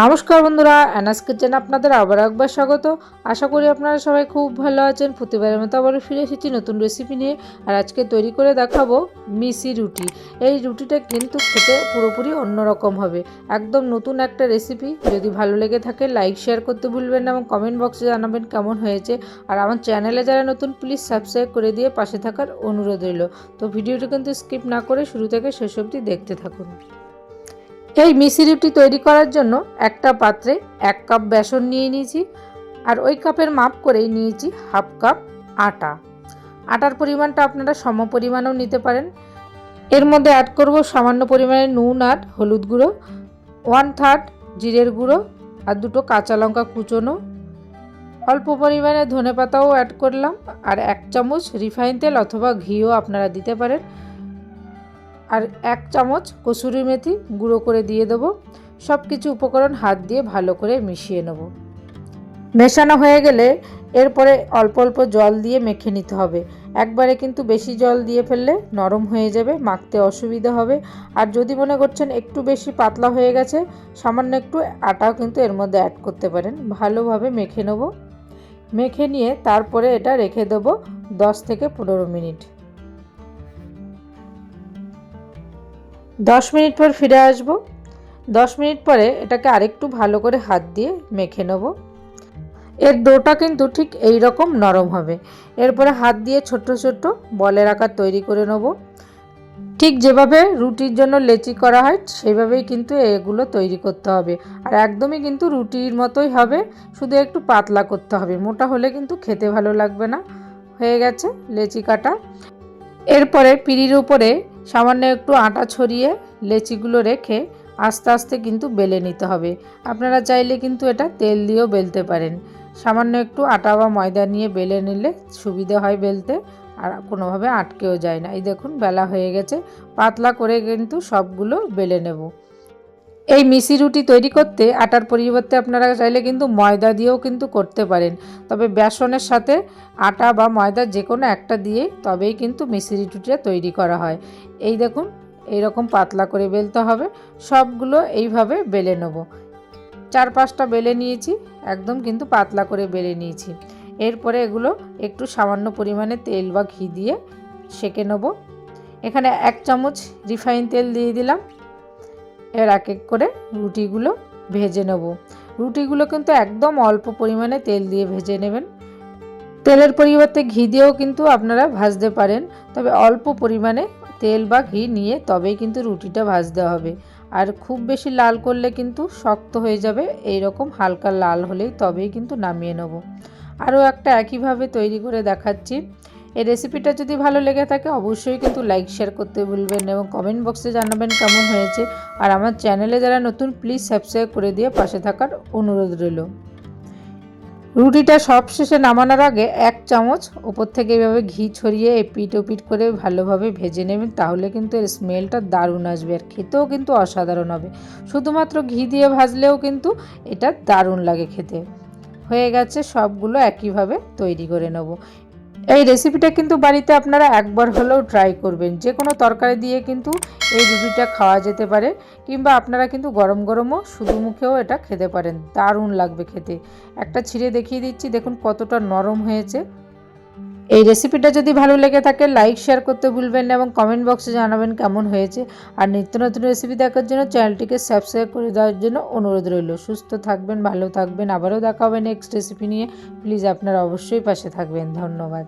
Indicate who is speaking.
Speaker 1: নমস্কার বন্ধুরা অ্যানাস কিচেন আপনাদের আবার একবার স্বাগত। আশা করি আপনারা সবাই খুব ভালো আছেন। প্রতিবারের মতো আবারও ফিরে এসেছি নতুন রেসিপি নিয়ে। আর আজকে তৈরি করে দেখাবো মিসি রুটি। এই রুটিটা কিন্তু খেতে পুরোপুরি অন্যরকম হবে। একদম নতুন একটা রেসিপি যদি ভালো লেগে থাকে লাইক শেয়ার করতে ভুলবেন না এবং কমেন্ট বক্সে জানাবেন কেমন হয়েছে। আর আমার চ্যানেলে যারা নতুন প্লিজ সাবস্ক্রাইব করে দিয়ে পাশে থাকার অনুরোধ রইল। তো ভিডিওটা কিন্তু স্কিপ না করে শুরু থেকে শেষ অবধি দেখতে থাকুন। এই মিসি তৈরি করার জন্য একটা পাত্রে এক কাপ বেসন নিয়ে নিয়েছি আর ওই কাপের মাপ করেই নিয়েছি হাফ কাপ আটা। আটার পরিমাণটা আপনারা সম পরিমাণেও নিতে পারেন। এর মধ্যে অ্যাড করব সামান্য পরিমাণে নুন আর হলুদ গুঁড়ো ওয়ান থার্ড জিরের গুঁড়ো আর দুটো কাঁচা লঙ্কা কুচোনো। অল্প পরিমাণে ধনে পাতাও অ্যাড করলাম আর এক চামচ রিফাইন তেল অথবা ঘিও আপনারা দিতে পারেন। আর এক চামচ কসুরি মেথি গুঁড়ো করে দিয়ে দেবো। সব কিছু উপকরণ হাত দিয়ে ভালো করে মিশিয়ে নেব। মেশানো হয়ে গেলে এরপরে অল্প অল্প জল দিয়ে মেখে নিতে হবে। একবারে কিন্তু বেশি জল দিয়ে ফেললে নরম হয়ে যাবে, মাখতে অসুবিধা হবে। আর যদি মনে করছেন একটু বেশি পাতলা হয়ে গেছে, সামান্য একটু আটাও কিন্তু এর মধ্যে অ্যাড করতে পারেন। ভালোভাবে মেখে নেব। মেখে নিয়ে তারপরে এটা রেখে দেবো দশ থেকে পনেরো মিনিট। দশ মিনিট পর ফিরে আসব। দশ মিনিট পরে এটাকে আরেকটু ভালো করে হাত দিয়ে মেখে নেব। এর ডোটা কিন্তু ঠিক এই রকম নরম হবে। এরপরে হাত দিয়ে ছোট ছোট বলের আকার তৈরি করে নেব। ঠিক যেভাবে রুটির জন্য লেচি করা হয় সেইভাবেই কিন্তু এগুলো তৈরি করতে হবে। আর একদমই কিন্তু রুটির মতোই হবে, শুধু একটু পাতলা করতে হবে। মোটা হলে কিন্তু খেতে ভালো লাগবে না। হয়ে গেছে লেচি কাটা। এরপরে পিঁড়ির উপরে সামান্য একটু আটা ছড়িয়ে লেচিগুলো রেখে আস্তে আস্তে কিন্তু বেলে নিতে হবে। আপনারা চাইলে কিন্তু এটা তেল দিয়েও বেলতে পারেন। সামান্য একটু আটা বা ময়দা নিয়ে বেলে নিলে সুবিধা হয় বেলতে, আর কোনোভাবে আটকেও যায় না। এই দেখুন, বেলা হয়ে গেছে। পাতলা করে কিন্তু সবগুলো বেলে নেব। এই মিশি রুটি তৈরি করতে আটার পরিবর্তে আপনারা চাইলে কিন্তু ময়দা দিয়েও কিন্তু করতে পারেন। তবে বেসনের সাথে আটা বা ময়দা যে কোনো একটা দিয়ে তবেই কিন্তু মিশি রুটিটা তৈরি করা হয়। এই দেখুন, এইরকম পাতলা করে বেলতে হবে। সবগুলো এইভাবে বেলে নেব। চার পাঁচটা বেলে নিয়েছি, একদম কিন্তু পাতলা করে বেলে নিয়েছি। এরপরে এগুলো একটু সামান্য পরিমাণে তেল বা ঘি দিয়ে সেকে নেব। এখানে এক চামচ রিফাইন তেল দিয়ে দিলাম। এর এক এক করে রুটিগুলো ভেজে নেব। রুটিগুলো কিন্তু একদম অল্প পরিমাণে তেল দিয়ে ভেজে নেবেন। তেলের পরিবর্তে ঘি দিয়েও কিন্তু আপনারা ভাজতে পারেন, তবে অল্প পরিমাণে তেল বা ঘি নিয়ে তবেই কিন্তু রুটিটা ভাজতে হবে। আর খুব বেশি লাল করলে কিন্তু শক্ত হয়ে যাবে এই রকম হালকা লাল হলেই তবেই কিন্তু নামিয়ে নেব। আরও একটা একইভাবে তৈরি করে দেখাচ্ছি। এই রেসিপিটা যদি ভালো লেগে থাকে, অবশ্যই কিন্তু লাইক শেয়ার করতে ভুলবেন এবং কমেন্ট বক্সে জানাবেন কেমন হয়েছে। আর আমার চ্যানেলে যারা নতুন প্লিজ সাবস্ক্রাইব করে দিয়ে পাশে থাকার অনুরোধ রইল। রুটিটা সব শেষে নামানোর আগে এক চামচ ওপর থেকে এভাবে ঘি ছড়িয়ে এপিট ওপিট করে ভালোভাবে ভেজে নেবেন, তাহলে কিন্তু এর স্মেলটা দারুণ আসবে আর খেতেও কিন্তু অসাধারণ হবে। শুধুমাত্র ঘি দিয়ে ভাজলেও কিন্তু এটা দারুণ লাগে খেতে। হয়ে গেছে সবগুলো একইভাবে তৈরি করে নেব। এই রেসিপিটা কিন্তু বাড়িতে আপনারা একবার হলেও ট্রাই করবেন। যে কোনো তরকারি দিয়ে কিন্তু এই রুটিটা খাওয়া যেতে পারে, কিংবা আপনারা কিন্তু গরম গরমও শুধু মুখেও এটা খেতে পারেন। দারুণ লাগবে খেতে। একটা ছিঁড়ে দেখিয়ে দিচ্ছি, দেখুন কতটা নরম হয়েছে। এই রেসিপিটা যদি ভালো লেগে থাকে লাইক শেয়ার করতে ভুলবেন না এবং কমেন্ট বক্সে জানাবেন কেমন হয়েছে। আর নিত্য নতুন রেসিপি দেখার জন্য চ্যানেলটিকে সাবস্ক্রাইব করে দেওয়ার জন্য অনুরোধ রইল। সুস্থ থাকবেন, ভালো থাকবেন। আবারও দেখা হবে নেক্সট রেসিপি নিয়ে। প্লিজ আপনারা অবশ্যই পাশে থাকবেন। ধন্যবাদ।